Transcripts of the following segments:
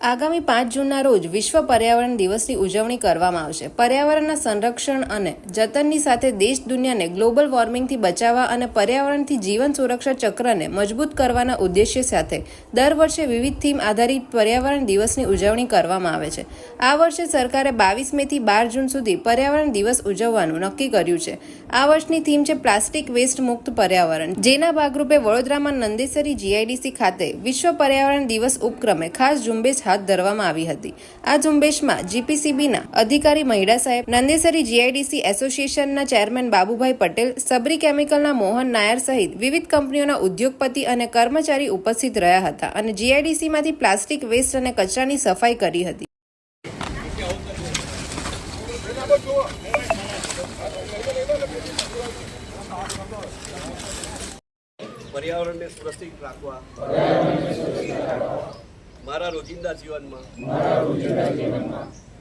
આગામી પાંચ જૂનના રોજ વિશ્વ પર્યાવરણ દિવસની ઉજવણી કરવામાં આવશે. પર્યાવરણના સંરક્ષણ અને જતનની સાથે દેશ દુનિયાને ગ્લોબલ વોર્મિંગથી બચાવવા અને પર્યાવરણથી જીવન સુરક્ષા ચક્રને મજબૂત કરવાના ઉદ્દેશ્ય સાથે દર વર્ષે વિવિધ થીમ આધારિત પર્યાવરણ દિવસની ઉજવણી કરવામાં આવે છે. આ વર્ષે સરકારે બાવીસ મેથી બાર જૂન સુધી પર્યાવરણ દિવસ ઉજવવાનું નક્કી કર્યું છે. આ વર્ષની થીમ છે પ્લાસ્ટિક વેસ્ટ મુક્ત પર્યાવરણ. જેના ભાગરૂપે વડોદરામાં નંદેસરી જીઆઈડીસી ખાતે વિશ્વ પર્યાવરણ દિવસ ઉપક્રમે ખાસ ઝુંબેશ હાથ ધરવામાં આવી હતી. આ ઝુંબેશમાં જીપીસીબીના અધિકારી મહિડા સાહેબ, નંદેસરી જીઆઈડીસી એસોસિએશનના ચેરમેન બાબુભાઈ પટેલ, સબરી કેમિકલના મોહન નાયર સહિત વિવિધ કંપનીઓના ઉદ્યોગપતિ અને કર્મચારી ઉપસ્થિત રહ્યા હતા અને જીઆઈડીસીમાંથી પ્લાસ્ટિક વેસ્ટ અને કચરાની સફાઈ કરી હતી. પર્યાવરણને સુરક્ષિત રાખવા. મારા રોજિંદા જીવનમાં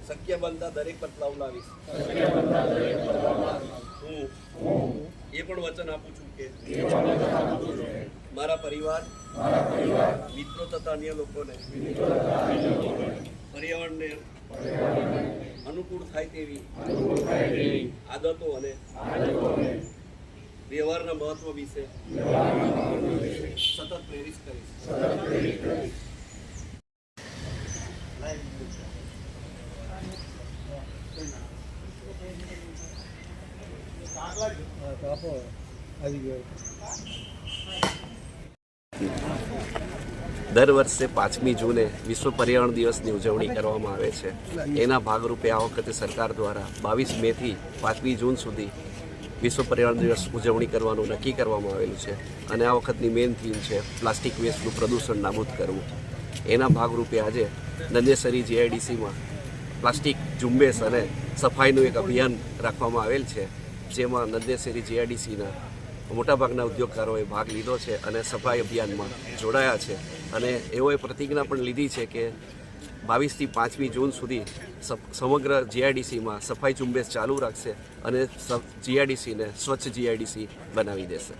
શક્ય બનતા દરેક બદલાવ લાવીશ. હું એ પણ વચન આપું છું કે મારા પરિવાર, મિત્રો તથા અન્ય લોકોને પર્યાવરણને અનુકૂળ થાય તેવી આદતો અને વ્યવહારના મહત્વ વિશે સતત પ્રેરિત કરીશ. દર વર્ષે પાંચમી જૂને વિશ્વ પર્યાવરણ દિવસની ઉજવણી કરવામાં આવે છે. એના ભાગરૂપે આ વખતે સરકાર દ્વારા બાવીસ મેથી પાંચમી જૂન સુધી વિશ્વ પર્યાવરણ દિવસ ઉજવણી કરવાનું નક્કી કરવામાં આવેલું છે અને આ વખતની મેઇન થીમ છે પ્લાસ્ટિક વેસ્ટનું પ્રદૂષણ નાબૂદ કરવું. એના ભાગરૂપે આજે નંદેસરી જીઆઈડીસીમાં પ્લાસ્ટિક ઝુંબેશ અને સફાઈનું એક અભિયાન રાખવામાં આવેલ છે, જેમાં નંદેસરી જીઆઈડીસીના મોટાભાગના ઉદ્યોગકારોએ ભાગ લીધો છે અને સફાઈ અભિયાનમાં જોડાયા છે. અને એઓએ પ્રતિજ્ઞા પણ લીધી છે કે બાવીસથી પાંચમી જૂન સુધી સમગ્ર જીઆઈડીસીમાં સફાઈ ઝુંબેશ ચાલુ રાખશે અને જીઆઈડીસીને સ્વચ્છ જીઆઈડીસી બનાવી દેશે.